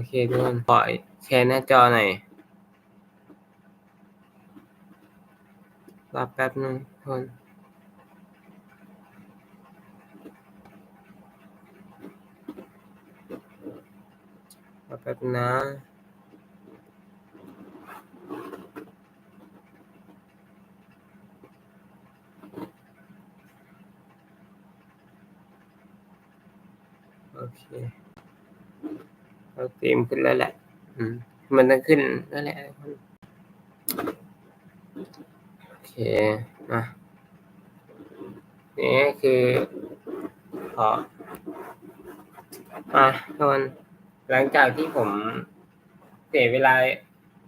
อเคทุกคนขอแชร์หน้าจอหน่อยรอแป๊บนึงทุกคนรอแป๊บนะ โอเค เราเตรียมขึ้นแล้วแหละ อืม มันต้องขึ้นแล้วแหละทุกคนโอเคมานี่คือพอมาทุกคนหลังจากที่ผมเสียเวลา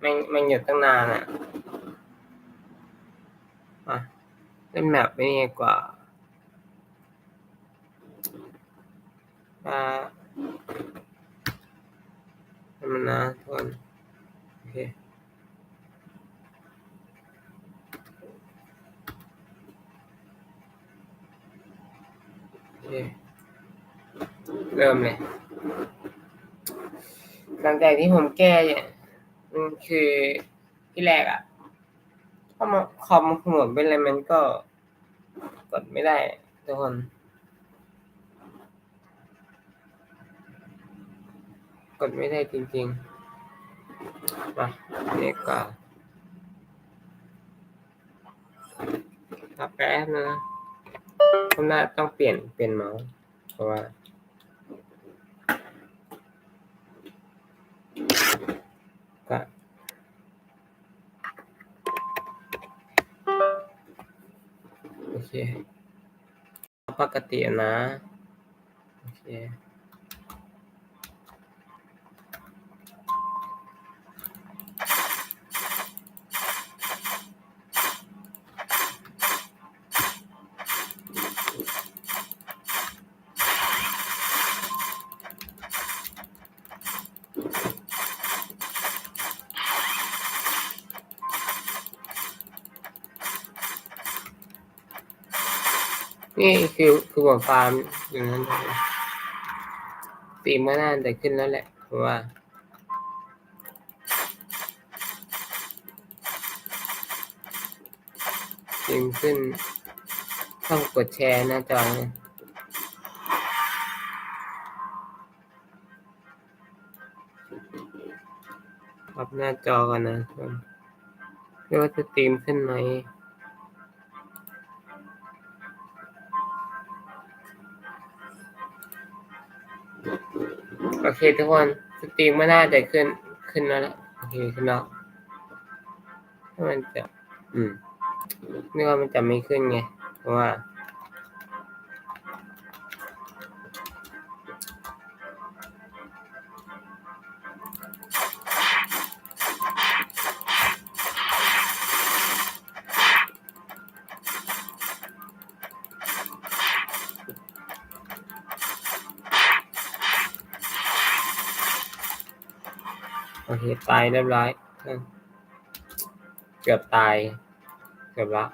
ไม่ไม่หยุดตั้งนานอะมาเล่นแมปไม่ดีกว่าอ่าให้ มันนะทุกคนโอเคเริ่มเลย หลังจากที่ผมแก้เนี่ยมันคือที่แรกอะ่ะพอมาคอมหัวเป็นอะไรมันก็กดไม่ได้ทุกคน กดไม่ได้จริงๆ มาเนี่ยก็รอแป๊บนะผมน่าต้องเปลี่ยนเปลี่ยนเมาส์เพราะว่าก็โอเค ปกตินะ โอเค นี่คือคือผมฟาร์มอย่างนั้นตีมก็น่าจะขึ้นแล้วแหละเพราะว่าตีมขึ้น ต้องกดแชร์หน้าจอนะปรับหน้าจอก่อนนะทุกคนไม่ว่าจะตีมขึ้นไหม อเคทุกคนสตรีมไม่น่าจะขึ้นขึ้นแล้วละโอเคขึ้นแล้วถ้ามันจะ อืมนึกว่ามันจะไม่ขึ้นไงเพราะว่า โอเค ตายเรียบร้อยเกือบตาย เกือบละ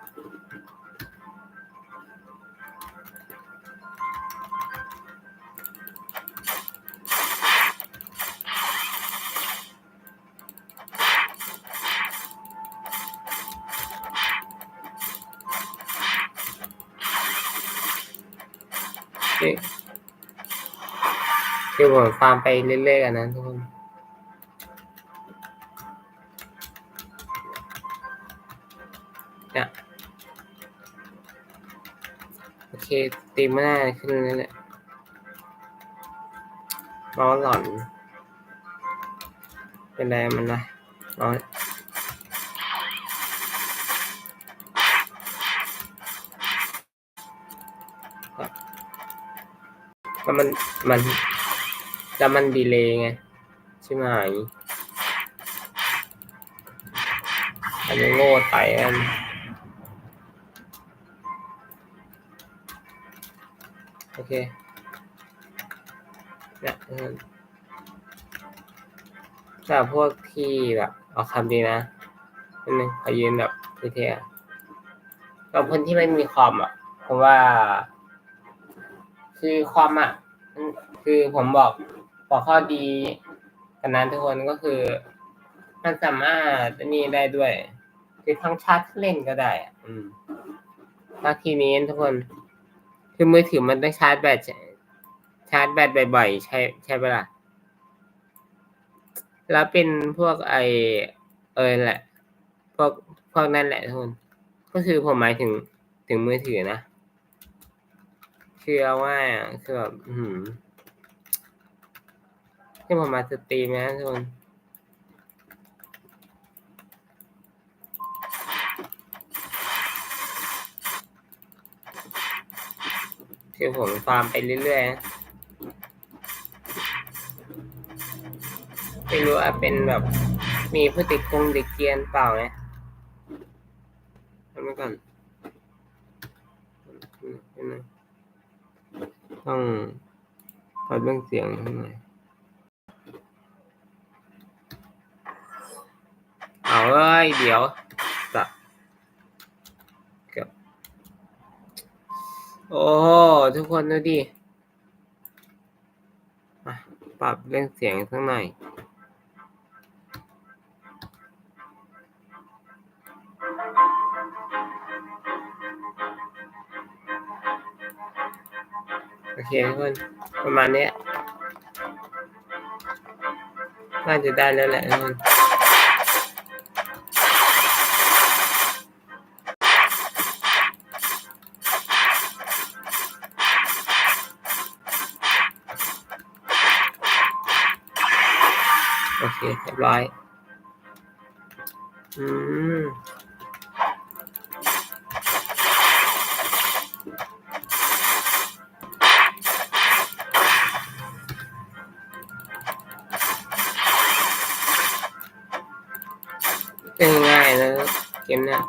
คือผมฟาร์มไปเรื่อยๆกันนะทุกคน เคตีมไม่ได้ขึ้นแล้วแหละเมาส์หล่อน เป็นไรมันนะเมาส์ก็มันมันแล้วมันดีเลยไง ใช่ไหมอันนี้โง่ไต่กัน เคเนี่ยเออถ้าพวกที่แบบเอาคำดีนะนิดนึงขอยืนแบบเท่ๆกับคนที่ไม่มีคอมอะ เพราะว่า คือคอมอะ คือผมบอกบอกข้อดีกจากนั้นทุกคนก็คือ มันสามารถนี่ได้ด้วย คือทั้งชาร์จเล่นก็ได้อะอืมแล้วทีนี้ทุกคน คือมือถือมันต้องชาร์จแบตชาร์จแบตบ่อยๆ ใช่ใช่ปะล่ะ แล้วเป็นพวกไอเออแหละ พวกพวกนั่นแหละทุกคนก็คือผมหมายถึงถึงมือถือนะคือเอาว่าคือแบบอื้อหือที่ผมมาสตรีมนะทุกคน คือผมฟาร์มไปเรื่อยๆนะไม่รู้ว่าเป็นแบบมีผู้ติดกงติดเกียนเปล่านะทำไว้ก่อนต้องขอเรื่องเสียงหน่อยเอาเอ้ยเดี๋ยวจะเกือบ โอ้ทุกคนดูดิปรับเรื่องเสียงสักหน่อยโอเคทุกคนประมาณเนี้ยน่าจะได้แล้วแหละทุกคน เรียบร้อย อืมเล่นง่ายนะเกมเนี้ย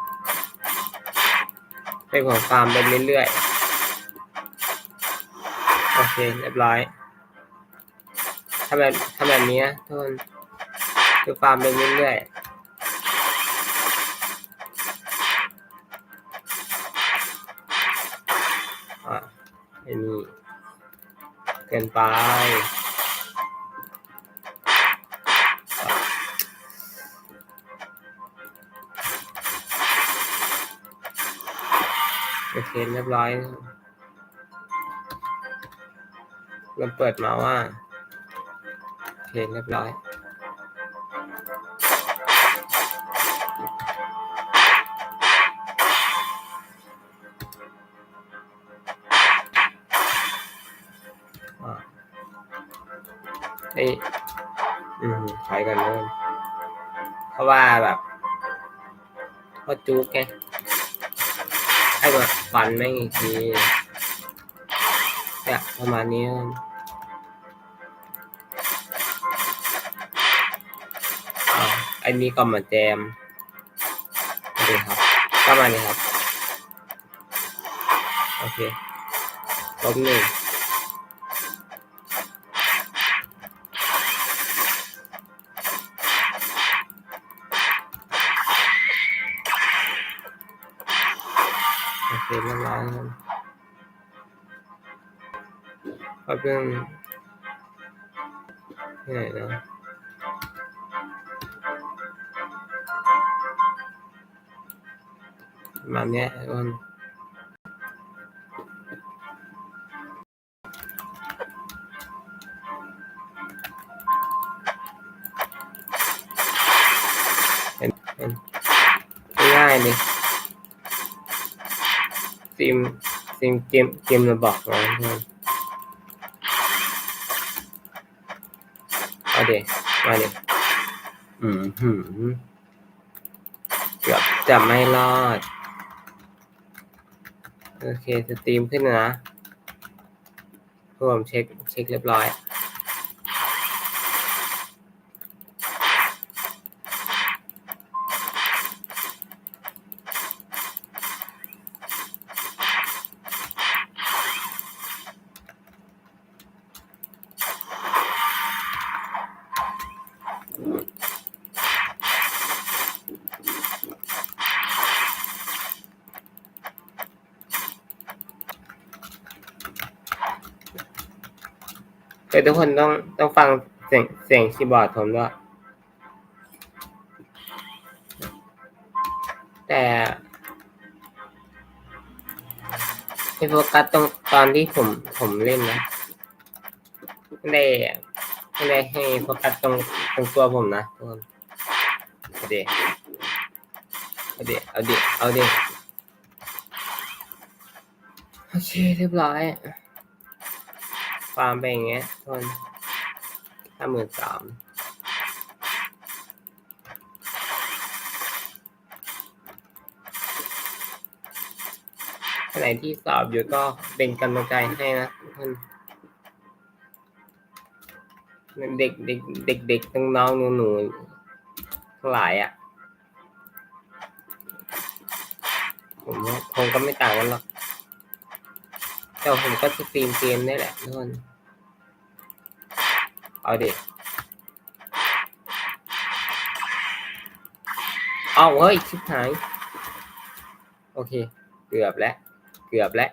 ให้ผมฟาร์มไปเรื่อยๆ โอเค เรียบร้อยทำแบบทำแบบนี้นะทุกคน คือฟาร์มไปเรื่อยๆอะไอ้นี่เกินไปโอเคเรียบร้อยเราเปิดมาว่า โอเคเรียบร้อย เฮ้ยอืมถอยกันเลยเพราะว่าแบบเพราะจุกไงให้แบบฟันแม่งอีกทีเนี่ยประมาณนี้อ่าอันนี้ก็มาแจมดีครับประมาณนี้ครับ โอเคลบหนึ่ง เคเรียบร้อย ซิมซิมเกมเกมระบอกนะเอาเด็มาเด็อืมหืมเกือบจะไม่รอด โอเค สตรีมขึ้นนะผมเช็ค เช็คเรียบร้อย แต่ทุกคนต้องต้องฟังเสียงเสียงคีย์บอร์ดผมด้วย แต่ให้โฟกัสตรงตอนที่ผมผมเล่นนะไม่ได้ไม่ได้ให้โฟกัสตรงตรงตัวผมนะทุกคนเอาดี๋ยวเอาดี๋ยวเอาดี๋ยวเอาดี๋ยวโอเคเรียบร้อย ฟาร์มไปอย่างเงี้ยทุนห้าหมื่นสามไหนที่สอบอยู่ก็เป็นกำลังใจให้นะทุนเด็กเด็กเด็กเด็กน้องน้องหนูหนูทั้งหลายอะผมว่าคงก็ไม่ต่างกันหรอก แต่ผมก็สตรีมเกมนี่แหละทุกคน เอาเด็กเอาเฮ้ยชิบหาย โอเค เกือบแล้ว เกือบแล้ว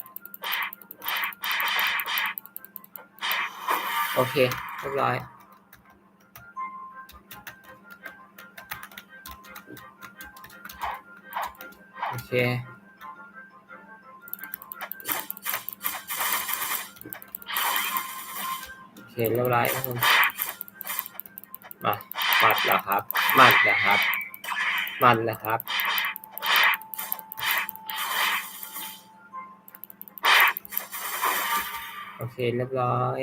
โอเคเรียบร้อยโอเค เคเรียบร้อยครับมามัดแล้วครับ มัดแล้วครับ มัดแล้วครับ โอเคเรียบร้อย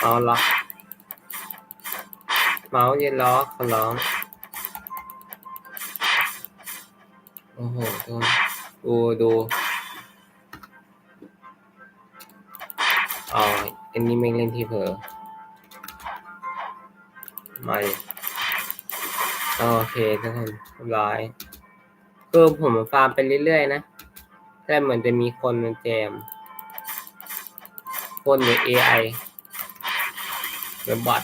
เอาล็อกเมาส์ยืนล็อกขอร้องโอ้โหดูดูดู อ๋ออันนี้ไม่เล่นที่เผลอมาโอเคทุกคนเรียบร้อยคือผมฟาร์มไปเรื่อยๆนะ แต่เหมือนจะมีคนมาแจม คนหรือ AI หรือบอท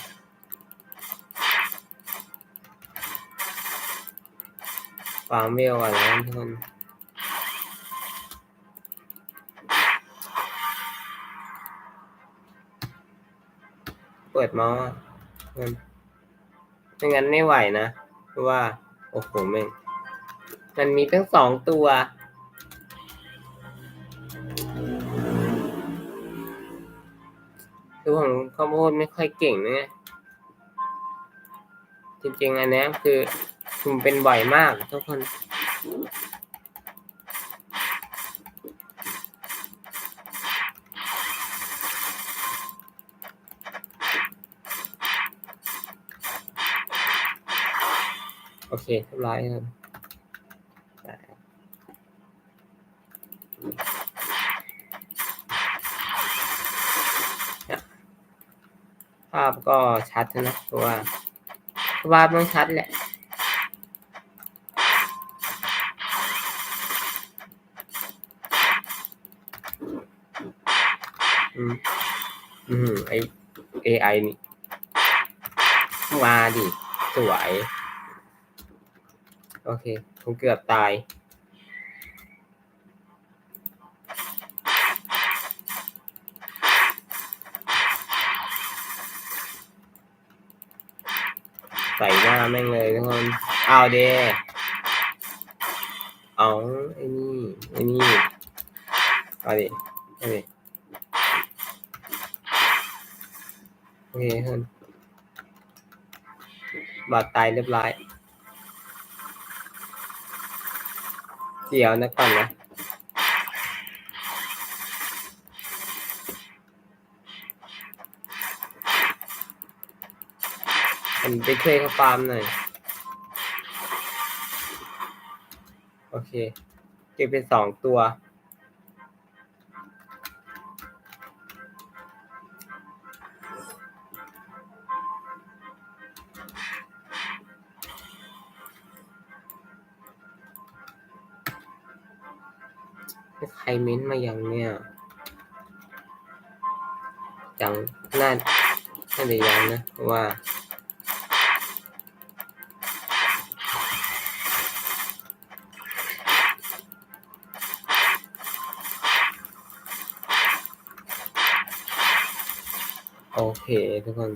ฟาร์มเวลก่อนนะทุกคน ปิดเมาส์อะมันไม่งั้นไม่ไหวนะ เพราะว่า โอ้โหแม่งมันมีตั้งสองตัว คือผมข้าวโพดไม่ค่อยเก่งนะจริงๆ อันนี้คือผมเป็นบ่อยมากทุกคน โอเคเรียบร้อยครับภาพก็ชัดนะเพราะว่าภาพต้องชัดแหละอืมอืมไอ AI นี่มาดิ สวย โอเค ผมเกือบตาย ใส่หน้าแม่งเลยทุกคนเอาเดเอาไอ้นี่ไอ้นี่เอาดิเอาดิโอเคทุกคนบาดตายเรียบร้อย เดี๋ยวนะก่อนนะผมไปเคลียร์ฟาร์มหน่อย โอเค เก็บเป็นสองตัว รเม้นมาอย่างเนี่ยจังน่าน่าจะยังนะว่าโโอเคทุกคน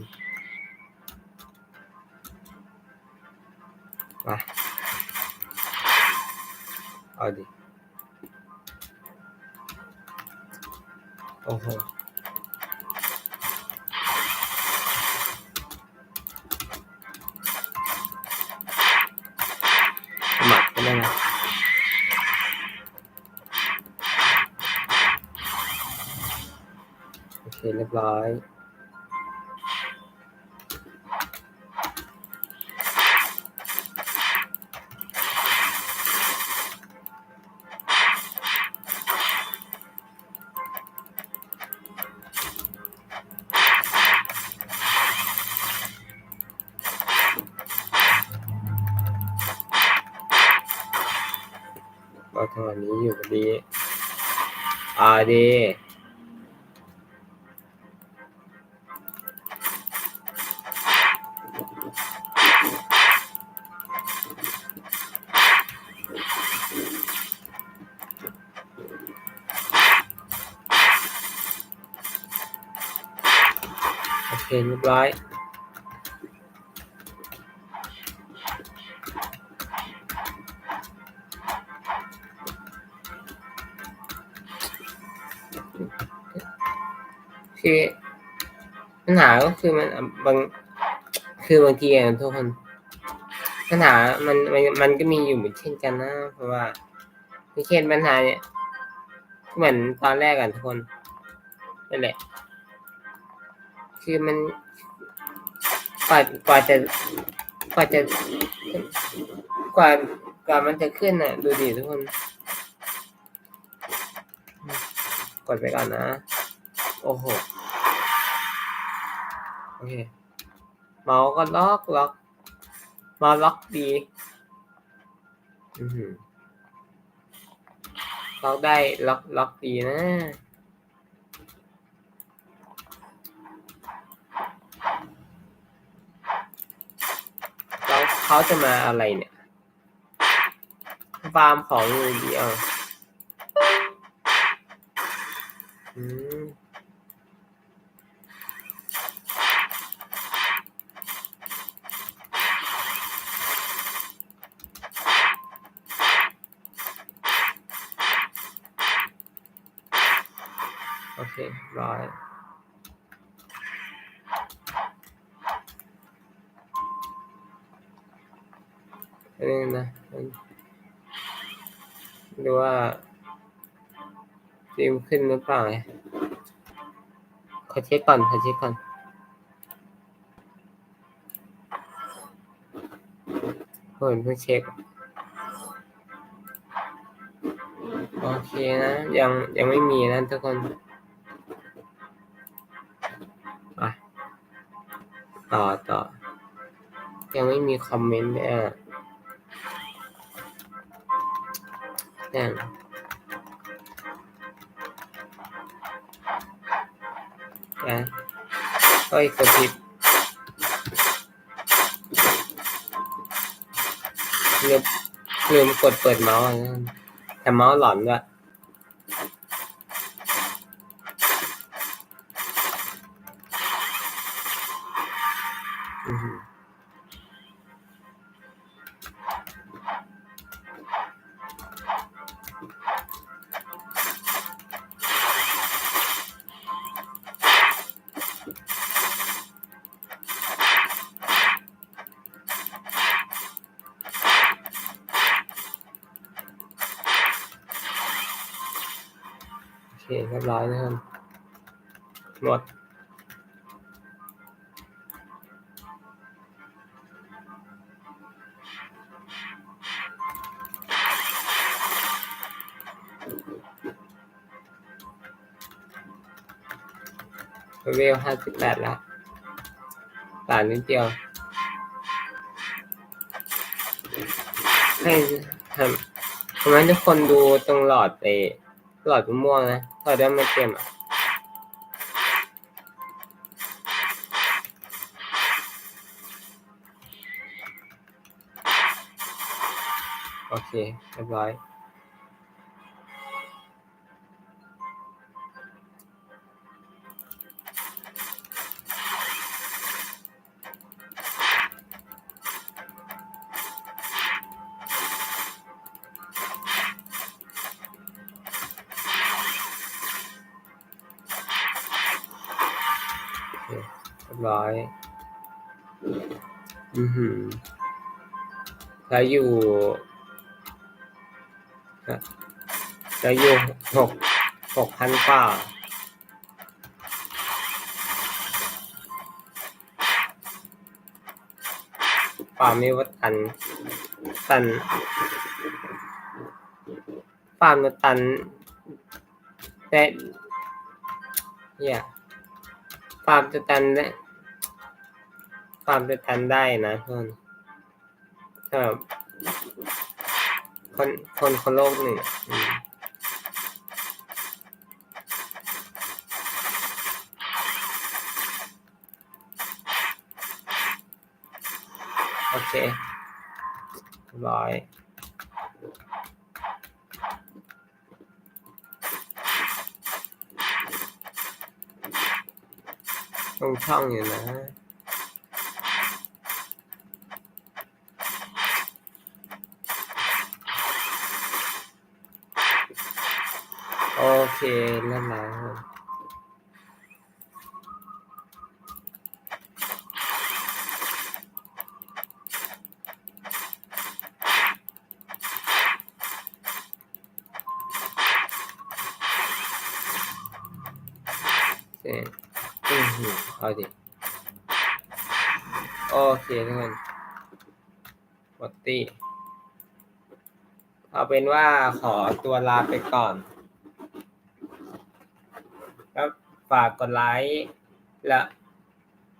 มาเอาดิ โอ้โหหมัครก็ได้นะโอเคเรียบร้อย เคเรียบร้อยคือปัญหาก็คือมันบางคือบางทีอะทุกคนปัญหามันมันมันก็มีอยู่เหมือนเช่นกันนะ เพราะว่าอย่างเช่นปัญหาเนี่ยเหมือนตอนแรกกันทุกคนนั่นแหละ คือมันกว่ากว่าจะกว่าจะกว่ากว่ามันจะขึ้นอะ ดูดิทุกคน กดไปก่อนนะ โอ้โห โอเค เมาส์ก็ล็อกล็อก มาล็อกดี อือหือล็อกได้ล็อกล็อกดีนะแล้ว เขาจะมาอะไรเนี่ยฟาร์มของอย่างเดียวอืมโอเคร้อย นี่นะดูว่าฟิล์มขึ้นหรือเปล่าไงขอเช็คก่อนขอเช็คก่อนเพิ่นเพิ่งเช็คโอเคนะ ยังยังไม่มีนะทุกคนต่อต่อ ยังไม่มีคอมเมนต์เลย อะเนี่ยนะเฮ้ยกดผิดลืมลืมกดเปิดเมาส์แต่เมาส์หลอนด้วย เคเรียบร้อยนะครับหมดเวลห้าสิบแปดแล้วต่างนิดเดียว ให้ทำทำไมทุกคนดูตรงหลอดไปหลอดม่วงนะ หลอดด้า แล้วอยู่แล้วอยู่หกหกพันกว่าป่าไม่ว่าตัน ตันฟามมันตันแต่เนี่ยฟามจะตันได้ฟามจะตันได้นะเพื่อน ถ้าแบคนคนคนโลกหนึ่งโอเคบร้อยตรงช่องอยู่นะ โอ เคเริ่มแล้วโอเคอือเอาดิโอเคทุกคนหมดตีเอาเป็นว่าขอตัวลาไปก่อน แล้วฝากกดไลค์และ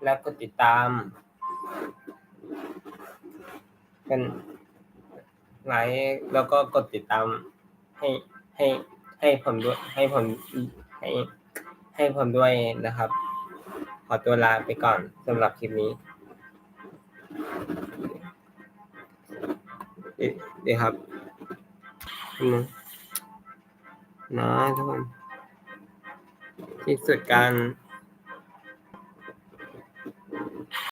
และกดติดตาม กันไลค์แล้วก็กดติดตามให้ให้ให้ผมด้วยให้ผมให้ให้ผมด้วยนะครับ ขอตัวลาไปก่อนสำหรับคลิปนี้เดี๋ยวครับนึงนะทุกคน ที่สุดการ